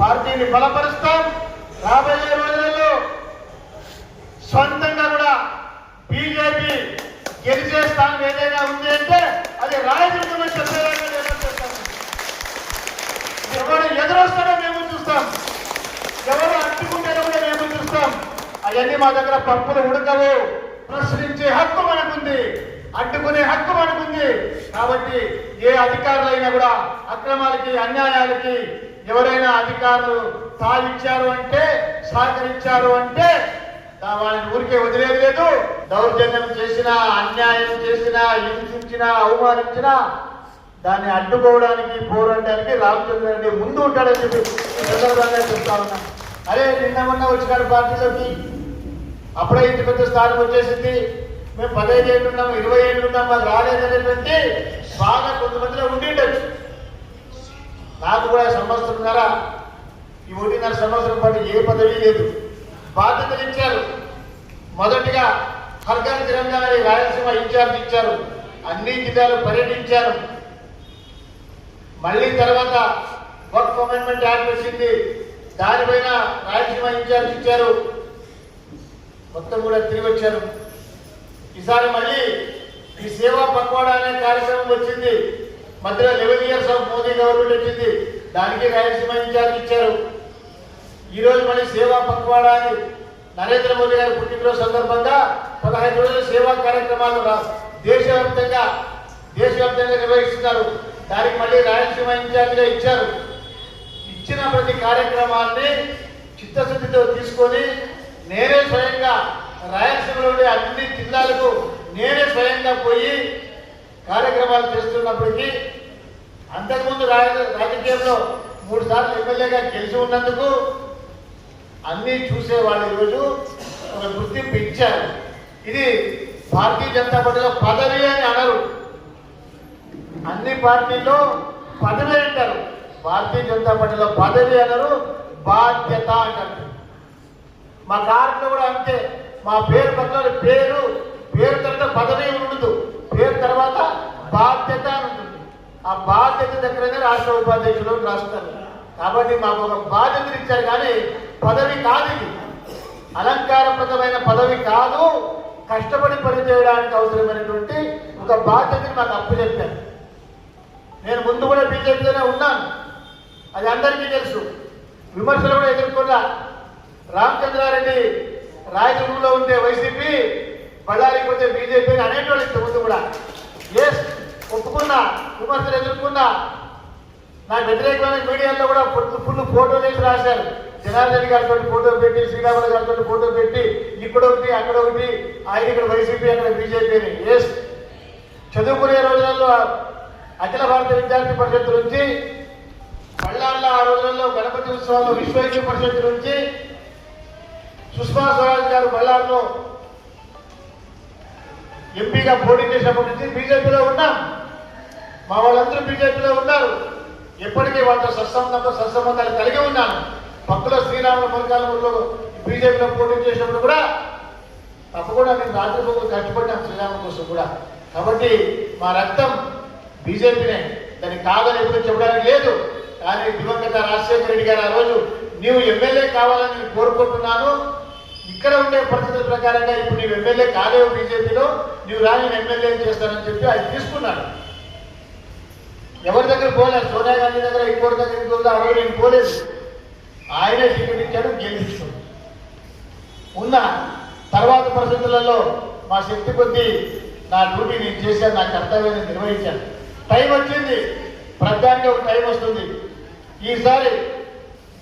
పార్టీని బలపరుస్తాం. రాబోయే రోజులలో సొంతంగా కూడా బీజేపీ గెలిచే స్థానం ఏదైనా ఉంది అంటే అది రాయదుర్గంలో చెప్పేదాకా ఎవరు ఎదురొస్తాడో మేము చూస్తాం. ఎవరు అడ్డుకుంటారో కూడా మేము చూస్తాం. అవన్నీ మా దగ్గర పప్పులు ఉడకవు. ప్రశ్నించే హక్కు మనకుంది. అడ్డుకునే హక్కు మనకుంది. కాబట్టి ఏ అధికారులైనా కూడా అక్రమాలకి అన్యాయాలకి ఎవరైనా అధికారులు తాగిచ్చారు అంటే సహకరించారు అంటే వాళ్ళని ఊరికే వదిలేదు లేదు. దౌర్జన్యం చేసినా అన్యాయం చేసినా హింసించినా అవమానించినా దాన్ని అడ్డుకోవడానికి పోరాడడానికి రామచంద్ర రెడ్డి ముందు ఉంటాడని చెప్పి సందర్భంగా చెప్తా ఉన్నా. అరే నిన్న మొన్న వచ్చినాడు పార్టీలోకి అప్పుడే ఇంత పెద్ద స్థానం వచ్చేసింది. మేము పదహైదు ఏళ్ళు ఉన్నాం ఇరవై ఏళ్ళు ఉన్నాం మాకు రాలేదనేటువంటి బాగా కొంతమందిలో ఉండి ఉండొచ్చు. నాకు కూడా సంవత్సరంన్నర ఈ ఒకటిన్నర సంవత్సరం పాటు ఏ పదవి లేదు. బాధ్యతలు ఇచ్చారు మొదటిగా హర్గన్ తిరంగా రాయలసీమ ఇన్ఛార్జ్ ఇచ్చారు. అన్ని జిల్లాలు పర్యటించారు. మళ్ళీ తర్వాత వర్క్ అమెండ్మెంట్ యాక్ట్ వచ్చింది. దానిపైన రాయలసీమ ఇన్ఛార్జ్ ఇచ్చారు. మొత్తం కూడా తిరిగి వచ్చారు. ఈసారి మళ్ళీ ఈ సేవా పక్వాడా అనే కార్యక్రమం వచ్చింది. మధ్యలో eleven years of Modi government వచ్చింది. దానికి రాయలసీమ ఇన్ఛార్జ్ ఇచ్చారు. ఈరోజు మళ్ళీ సేవా పక్వాడా అని నరేంద్ర మోదీ గారి పుట్టినరోజు సందర్భంగా పదహైదు రోజుల సేవా కార్యక్రమాలు రా- దేశవ్యాప్తంగా దేశవ్యాప్తంగా నిర్వహిస్తున్నారు. దానికి మళ్ళీ రాయలసీమ ఇన్ఛార్జిగా ఇచ్చారు. ఇచ్చిన ప్రతి కార్యక్రమాన్ని చిత్తశుద్ధితో తీసుకొని నేనే స్వయంగా రాయలసీమలో ఉండే అన్ని జిల్లాలకు నేనే స్వయంగా పోయి కార్యక్రమాలు చేస్తున్నప్పటికీ అంతకుముందు రాజకీయంలో మూడు సార్లు ఎమ్మెల్యేగా గెలిచి ఉన్నందుకు అన్నీ చూసేవాళ్ళు ఈరోజు ఒక గుర్తింపు ఇచ్చారు. ఇది భారతీయ జనతా పార్టీలో పదవి అని అనరు. అన్ని పార్టీల్లో పదవి అంటారు. భారతీయ జనతా పార్టీలో పదవి అనరు బాధ్యత అంటారు. మా కార్డులో కూడా అంతే. మా పేరు పక్కన పేరు పేరు తర్వాత పదవి ఉండదు. పేరు తర్వాత బాధ్యత అని ఉంటుంది. ఆ బాధ్యత దగ్గరనే రాష్ట్ర ఉపాధ్యక్షులు రాస్తారు. కాబట్టి మాకు ఒక బాధ్యతను ఇచ్చారు కానీ పదవి కాదు ఇది. అలంకారప్రదమైన పదవి కాదు. కష్టపడి పని చేయడానికి అవసరమైనటువంటి ఒక బాధ్యతని మాకు అప్పు చెప్పారు. నేను ముందు కూడా బీజేపీలోనే ఉన్నాను. అది అందరికీ తెలుసు. విమర్శలు కూడా ఎదుర్కొన్నా. రామచంద్రారెడ్డి రాయచూరులో ఉండే వైసీపీ బళ్ళారికి పోతే బీజేపీ అనేటువంటి ఇంత ముందు కూడా. ఎస్ ఒప్పుకున్నా విమర్శలు ఎదుర్కొన్నా. నా వ్యతిరేకమైన మీడియాలో కూడా ఫుల్ ఫుల్ ఫోటోలు వేసి రాశారు. జనార్దన్ గారితో ఫోటో పెట్టి శ్రీరాములు గారితో ఫోటో పెట్టి ఇక్కడ ఒకటి అక్కడ ఒకటి ఆయన ఇక్కడ వైసీపీ అక్కడ బీజేపీ అని. ఎస్ చదువుకునే రోజులలో అఖిల భారత విద్యార్థి పరిషత్ నుంచి పళ్ళాళ్ళ ఆ రోజుల్లో గణపతి ఉత్సవాల్లో విశ్వ హిందూ పరిషత్ నుంచి సుష్మా స్వరాజ్ గారు బళ్ళార్లో ఎంపీగా పోటీ చేసినప్పటి నుంచి బీజేపీలో ఉన్నాం మా వాళ్ళందరూ బీజేపీలో ఉన్నారు. ఎప్పటికీ వాళ్ళతో సత్సంబంధంతో సత్సంబంధాలు కలిగి ఉన్నాను. పక్కలో శ్రీరాముల ములకాలంలో బీజేపీలో పోటీ చేసినప్పుడు కూడా తప్పకుండా నేను రాత్రి కట్టుబడినాను శ్రీరాముల కోసం కూడా. కాబట్టి మా రక్తం బీజేపీనే. దాన్ని కాదని ఎప్పుడు చెప్పడానికి లేదు. కానీ దివంగత రాజశేఖర రెడ్డి గారు ఆ రోజు నీవు ఎమ్మెల్యే కావాలని కోరుకుంటున్నాను. ఇక్కడ ఉండే పరిస్థితుల ప్రకారంగా ఇప్పుడు నీవు ఎమ్మెల్యే కాలేవు బీజేపీలో నీవు రాని ఎమ్మెల్యే చేస్తానని చెప్పి ఆయన తీసుకున్నాడు. ఎవరి దగ్గర పోలేదు సోనియా గాంధీ దగ్గర ఇంకోటి దగ్గర ఇంకోటి ఆ రోజు నేను పోలేదు. ఆయనే టికెట్ ఇచ్చాడు గెలిపించుకున్నాడు. ఉన్న తర్వాత పరిస్థితులలో మా శక్తి కొద్దీ నా డ్యూటీ నేను చేశాను నా కర్తవ్యాన్ని నిర్వహించాను. టైం వచ్చింది ప్రధానికి ఒక టైం వస్తుంది. ఈసారి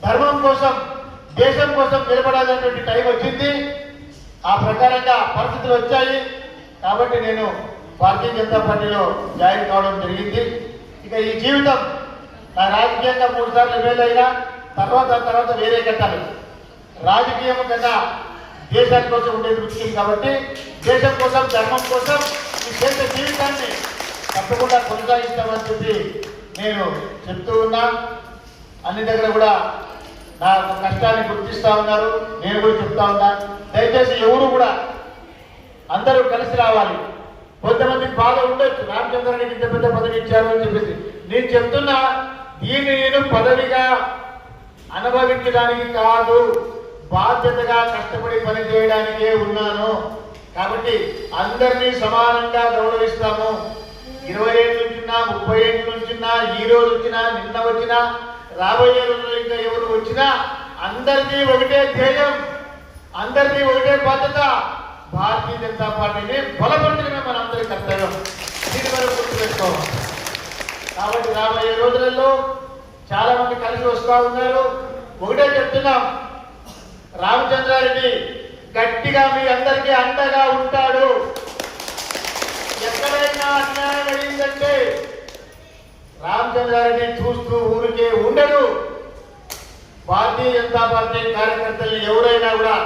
ధర్మం కోసం దేశం కోసం నిలబడాలనేటువంటి టైం వచ్చింది. ఆ ప్రకారంగా పరిస్థితులు వచ్చాయి. కాబట్టి నేను భారతీయ జనతా పార్టీలో జాయిన్ కావడం జరిగింది. ఇక ఈ జీవితం నా రాజకీయంగా మూడు సార్లు వేలైనా తర్వాత తర్వాత వేరే కట్టాలి రాజకీయం కన్నా దేశాని కోసం ఉండేది ముఖ్యం కాబట్టి దేశం కోసం ధర్మం కోసం ఈ దేశ జీవితాన్ని తప్పకుండా కొనసాగిస్తామని చెప్పి నేను చెప్తూ ఉన్నా. అన్ని దగ్గర కూడా నా కష్టాన్ని గుర్తిస్తా ఉన్నారు నేను కూడా చెప్తా ఉన్నా. దయచేసి ఎవరు కూడా అందరూ కలిసి రావాలి. కొంతమందికి బాధ ఉండొచ్చు. రామచంద్రానికి ఇంత పెద్ద పదవి ఇచ్చారు అని చెప్పేసి. నేను చెప్తున్నా దీన్ని నేను పదవిగా అనుభవించడానికి కాదు బాధ్యతగా కష్టపడి పని చేయడానికే ఉన్నాను. కాబట్టి అందరినీ సమానంగా గౌరవిస్తాము. ఇరవై ఏళ్ళ నుంచినా ముప్పై ఏళ్ళ నుంచినా ఈ రోజు వచ్చినా నిన్న వచ్చినా రాబోయే రోజుల్లో ఇంకా ఎవరు వచ్చినా అందరికీ ఒకటే ధ్యేయం అందరికీ ఒకటే బాధ్యత. భారతీయ జనతా పార్టీని బలపరచడమే మనందరి కర్తవ్యం. దీని మనం గుర్తుపెట్టుకోవాలి కాబట్టి రాబోయే రోజులలో చాలా మంది కలిసి వస్తూ ఉన్నారు. ఒకటే చెప్తున్నాం రామచంద్రారెడ్డి గట్టిగా మీ అందరికీ అండగా ఉంటాడు. ఎక్కడైనా అన్యాయం అయిందంటే రామచంద్రారెడ్డి చూస్తూ ఊరికే ఉండడు. భారతీయ జనతా పార్టీ కార్యకర్తలు ఎవరైనా కూడా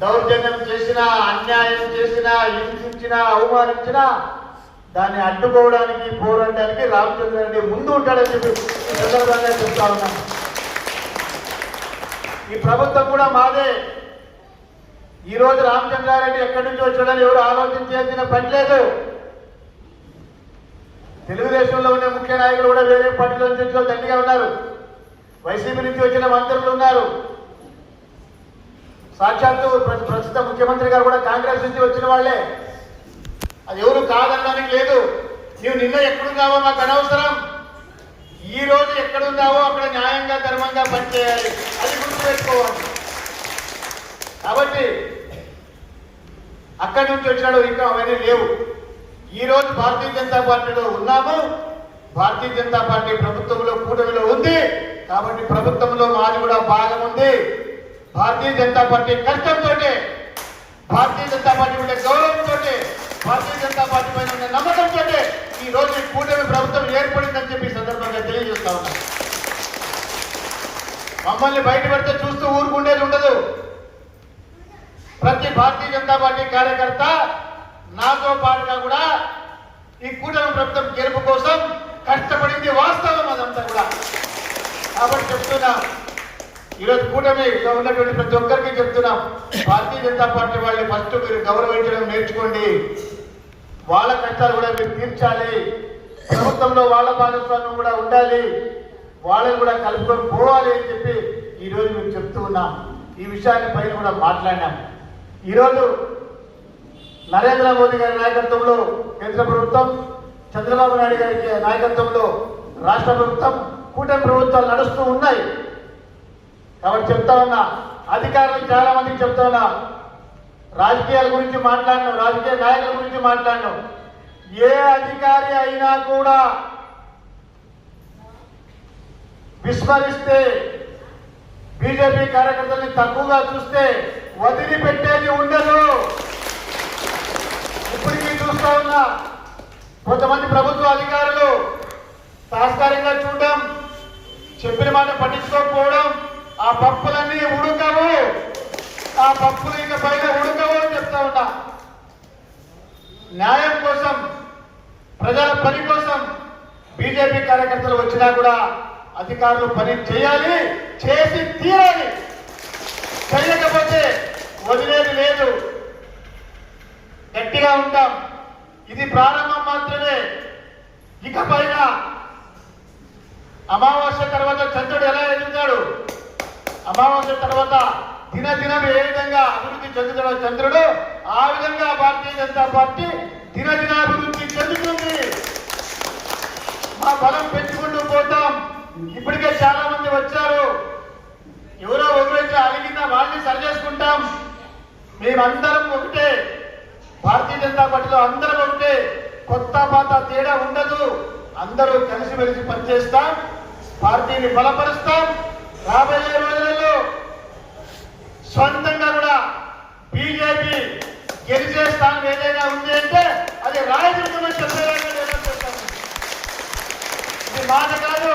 దౌర్జన్యం చేసినా అన్యాయం చేసినా హింసించినా అవమానించినా దాన్ని అడ్డుకోవడానికి పోరాడడానికి రామచంద్రారెడ్డి ముందు ఉంటాడని చెప్పి సందర్భంగా చెప్తా ఉన్నాను ఈ ప్రభుత్వం కూడా మాదే. ఈరోజు రామచంద్రారెడ్డి ఎక్కడి నుంచి వచ్చాడని ఎవరు ఆలోచించాల్సిన పని లేదు. తెలుగుదేశంలో ఉండే ముఖ్య నాయకులు కూడా వేరే పార్టీలో నుంచి తండ్రిగా దండిగా ఉన్నారు. వైసీపీ నుంచి వచ్చిన మంత్రులు ఉన్నారు. సాక్షాత్తు ప్ర- ప్రస్తుత ముఖ్యమంత్రి గారు కూడా కాంగ్రెస్ నుంచి వచ్చిన వాళ్ళే. అది ఎవరు కాదనడానికి లేదు. నీవు నిన్న ఎక్కడున్నావో మాకు అనవసరం. ఈ రోజు ఎక్కడున్నావో అక్కడ న్యాయంగా ధర్మంగా పనిచేయాలి. అది గుర్తుపెట్టుకోవాలి. కాబట్టి అక్కడి నుంచి వచ్చినాడు ఇంకా అవన్నీ లేవు. ఈ రోజు భారతీయ జనతా పార్టీలో ఉన్నాము. భారతీయ జనతా పార్టీ ప్రభుత్వంలో కూటమిలో ఉంది. కాబట్టి ప్రభుత్వంలో మాది కూడా భాగం ఉంది. భారతీయ జనతా పార్టీ కష్టంతో భారతీయ జనతా పార్టీ ఉండే గౌరవంతో భారతీయ జనతా పార్టీ పైన ఉన్న నమ్మకంతో ఈ రోజు కూటమి ప్రభుత్వం ఏర్పడిందని చెప్పి సందర్భంగా తెలియజేస్తా ఉన్నాను మమ్మల్ని బయట పెడితే చూస్తూ ఊరుకుండేది ఉండదు. ప్రతి భారతీయ జనతా పార్టీ కార్యకర్త నాతో పాటుగా కూడా ఈ కూటమి ప్రభుత్వం గెలుపు కోసం కష్టపడింది వాస్తవం అదంతా కూడా. కాబట్టి చెప్తున్నా ఈరోజు కూటమిలో ఉన్నటువంటి ప్రతి ఒక్కరికి చెప్తున్నాం భారతీయ జనతా పార్టీ వాళ్ళని ఫస్ట్ మీరు గౌరవించడం నేర్చుకోండి. వాళ్ళ కష్టాలు కూడా మీరు తీర్చాలి. ప్రభుత్వంలో వాళ్ళ భాగస్వామ్యం కూడా ఉండాలి. వాళ్ళని కూడా కలుపుకొని పోవాలి అని చెప్పి ఈరోజు మేము చెప్తూ ఉన్నాం. ఈ విషయాన్ని పైన కూడా మాట్లాడినాం. ఈరోజు నరేంద్ర మోదీ గారి నాయకత్వంలో కేంద్ర ప్రభుత్వం చంద్రబాబు నాయుడు గారి నాయకత్వంలో రాష్ట్ర ప్రభుత్వం కూటమి ప్రభుత్వాలు నడుస్తూ ఉన్నాయి. కాబట్టి చెప్తా ఉన్నా అధికారులు చాలా మందికి చెప్తా ఉన్నా రాజకీయాల గురించి మాట్లాడను రాజకీయ నాయకుల గురించి మాట్లాడను ఏ అధికారి అయినా కూడా విస్మరిస్తే బీజేపీ కార్యకర్తల్ని తక్కువగా చూస్తే వదిలిపెట్టేది ఉండదు. ఇప్పటికీ ఉన్న. కొంతమంది ప్రభుత్వ అధికారులు తాత్కాలికంగా చూడడం చెప్పిన మాట పట్టించుకోకపోవడం ఆ పప్పులన్నీ ఉడకవు. ఆ పప్పులు ఇక పైన ఉడకవు అని చెప్తా ఉన్నా. న్యాయం కోసం ప్రజల పని కోసం బీజేపీ కార్యకర్తలు వచ్చినా కూడా అధికారులు పని చేయాలి చేసి తీరాలి. చేయకపోతే వదిలేది లేదు. గట్టిగా ఉంటాం. ఇది ప్రారంభం మాత్రమే. ఇక పైన అమావాస్య తర్వాత చంద్రుడు ఎలా ఎదుగుతాడు? అమావాస్య తర్వాత దినదినం ఏ విధంగా అభివృద్ధి చెందుతాడో చంద్రుడు ఆ విధంగా భారతీయ జనతా పార్టీ దినదినాభివృద్ధి చెందుతుంది. మా బలం పెంచుకుంటూ పోతాం. ఇప్పటికే చాలా మంది వచ్చారు. ఎవరో ఒకరైతే అడిగినా వాళ్ళని సరి చేసుకుంటాం మేమందరం ఒకటే. భారతీయ జనతా పార్టీలో అందరం ఉంటే కొత్త పాత తేడా ఉండదు. అందరూ కలిసిమెలిసి పనిచేస్తాం పార్టీని బలపరుస్తాం. రాబోయే రోజులలో సొంతంగా కూడా బీజేపీ గెలిచే స్థానం ఏదైనా ఉంది అంటే అది రాయదుర్గమని చెప్పేలాగా ఇది మాట కాదు.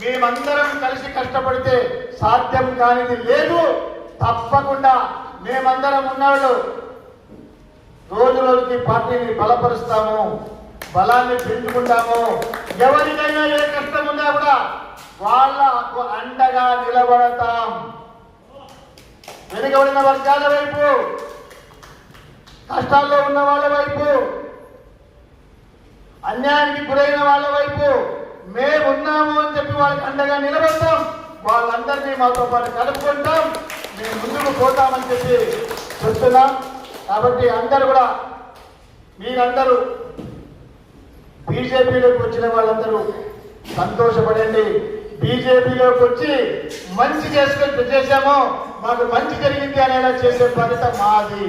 మేమందరం కలిసి కష్టపడితే సాధ్యం కానిది లేదు. తప్పకుండా మేమందరం ఉన్నాడు రోజుకి పార్టీని బలపరుస్తాము బలాన్ని పెంచుకుంటాము. ఎవరికైనా ఏ కష్టం ఉన్నా కూడా వాళ్ళకు అండగా నిలబడతాం. వెనుకబడిన వర్గాల వైపు కష్టాల్లో ఉన్న వాళ్ళ వైపు అన్యాయానికి గురైన వాళ్ళ వైపు మేమున్నాము అని చెప్పి వాళ్ళకి అండగా నిలబడతాం. వాళ్ళందరినీ మాతో పాటు కలుపుకుంటాం. మేము ముందుకు పోతామని చెప్పి చెప్తున్నాం. కాబట్టి అందరూ కూడా మీరందరూ బీజేపీలోకి వచ్చిన వాళ్ళందరూ సంతోషపడండి. బీజేపీలోకి వచ్చి మంచి చేసుకొని చేశామో మాకు మంచి జరిగింది అనేలా చేసే బాధ్యత మాది.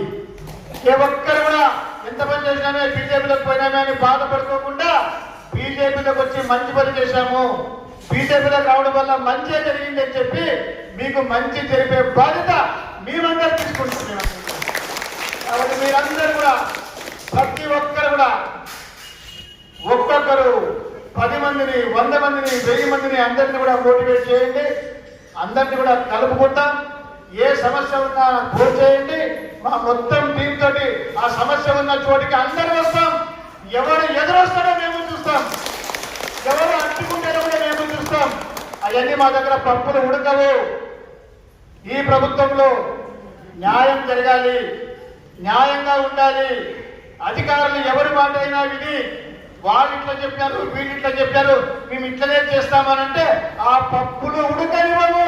ఏ ఒక్కరు కూడా ఎంత పని చేసినామే బీజేపీలోకి పోయినామే అని బాధపడుకోకుండా బీజేపీలోకి వచ్చి మంచి పని చేశాము. బీజేపీలోకి రావడం వల్ల మంచి జరిగింది అని చెప్పి మీకు మంచి జరిపే బాధ్యత మేమందరూ తీసుకుంటున్నాం. కాబట్టి మీరందరూ కూడా ప్రతి ఒక్కరు కూడా ఒక్కొక్కరు పది మందిని వంద మందిని వెయ్యి మందిని అందరిని కూడా మోటివేట్ చేయండి. అందరిని కూడా కలుపుకుంటాం. ఏ సమస్య ఉన్నా గో చేయండి. మా మొత్తం టీం తోటి ఆ సమస్య ఉన్న చోటికి అందరూ వస్తాం. ఎవరు ఎదురొస్తాడో మేము చూస్తాం. ఎవరు అడ్డుకుంటారో కూడా మేము చూస్తాం. అవన్నీ మా దగ్గర పప్పులు ఉడకవు. ఈ ప్రభుత్వంలో న్యాయం జరగాలి. న్యాయంగా ఉండాలి. అధికారులు ఎవరి మాట అయినా విని వాళ్ళు ఇట్లా చెప్పారు వీళ్ళు ఇట్లా చెప్పారు మేము ఇట్లనే చేస్తామనంటే ఆ పప్పులు ఉడకనివ్వము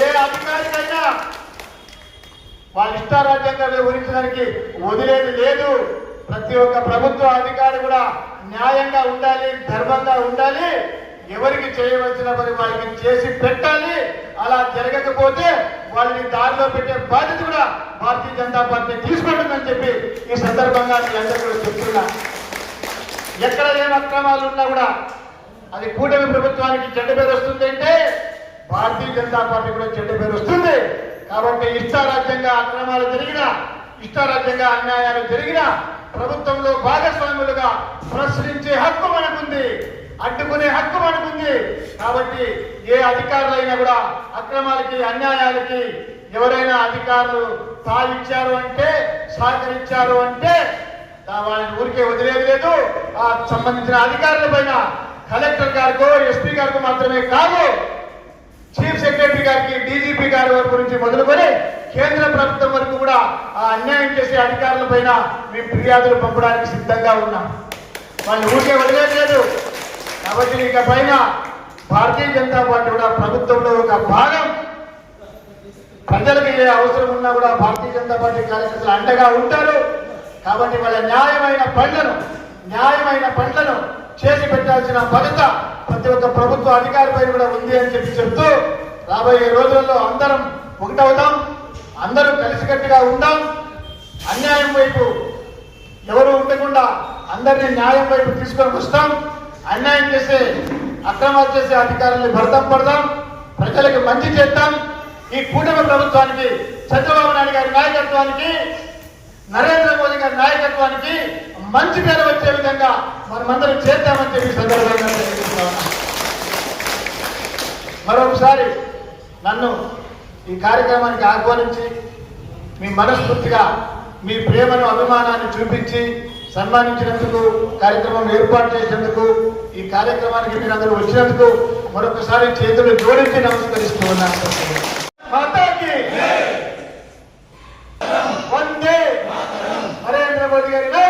ఏ అధికారికైనా వాళ్ళ ఇష్టారాజ్యంగా వివరించడానికి వదిలేది లేదు. ప్రతి ఒక్క ప్రభుత్వ అధికారి కూడా న్యాయంగా ఉండాలి ధర్మంగా ఉండాలి. ఎవరికి చేయవలసిన పని వారికి చేసి పెట్టాలి. అలా జరగకపోతే వాళ్ళని దారిలో పెట్టే బాధ్యత కూడా భారతీయ జనతా పార్టీ తీసుకుంటుందని చెప్పి ఈ సందర్భంగా మీ కూడా చెప్తున్నా. ఎక్కడ ఏం అక్రమాలు ఉన్నా కూడా అది కూటమి ప్రభుత్వానికి చెడ్డ పేరు వస్తుంది అంటే భారతీయ జనతా పార్టీ కూడా చెడ్డ పేరు వస్తుంది. కాబట్టి ఇష్టారాజ్యంగా అక్రమాలు జరిగినా ఇష్టారాజ్యంగా అన్యాయాలు జరిగినా ప్రభుత్వంలో భాగస్వాములుగా ప్రశ్నించే హక్కు మనకుంది. అడ్డుకునే హక్కు మనకుంది కాబట్టి ఏ అధికారులైనా కూడా అక్రమాలకి అన్యాయాలకి ఎవరైనా అధికారులు తావిచ్చారు అంటే సహకరించారు అంటే వాళ్ళని ఊరికే వదిలేదు లేదు. ఆ సంబంధించిన అధికారుల పైన కలెక్టర్ గారికో ఎస్పీ గారికి మాత్రమే కాదు చీఫ్ సెక్రటరీ గారికి డీజీపీ గారి వరకు నుంచి మొదలుకొని కేంద్ర ప్రభుత్వం వరకు కూడా ఆ అన్యాయం చేసే అధికారుల పైన మేము ఫిర్యాదులు పంపడానికి సిద్ధంగా ఉన్నాం. వాళ్ళు ఊరికే వదిలేదు కాబట్టి ఇక పైన భారతీయ జనతా పార్టీ కూడా ప్రభుత్వంలో ఒక భాగం. ప్రజలకు ఏ అవసరం ఉన్నా కూడా భారతీయ జనతా పార్టీ కార్యకర్తలు అండగా ఉంటారు. కాబట్టి వాళ్ళ న్యాయమైన పనులను న్యాయమైన పనులను చేసి పెట్టాల్సిన బాధ్యత ప్రతి ఒక్క ప్రభుత్వ అధికారిపై కూడా ఉంది అని చెప్పి చెప్తూ రాబోయే రోజుల్లో అందరం ఒకటవుతాం అందరూ కలిసికట్టుగా ఉందాం. అన్యాయం వైపు ఎవరు ఉండకుండా అందరినీ న్యాయం వైపు తీసుకొని వస్తాం. అన్యాయం చేసే అక్రమాలు చేసే అధికారుల్ని భర్తం పడదాం ప్రజలకు మంచి చేద్దాం. ఈ కూటమి ప్రభుత్వానికి చంద్రబాబు నాయుడు గారి నాయకత్వానికి నరేంద్ర మోదీ గారి నాయకత్వానికి మంచి పేరు వచ్చే విధంగా మనమందరం చేద్దామని చెప్పి సందర్భంగా మరొకసారి నన్ను ఈ కార్యక్రమానికి ఆహ్వానించి మీ మనస్ఫూర్తిగా మీ ప్రేమను అభిమానాన్ని చూపించి సన్మానించినందుకు కార్యక్రమం ఏర్పాటు చేసినందుకు ఈ కార్యక్రమానికి మీరందరూ వచ్చినందుకు మరొకసారి చేతులు జోడించి నమస్కరిస్తూ ఉన్నాను. నరేంద్ర మోదీ గారి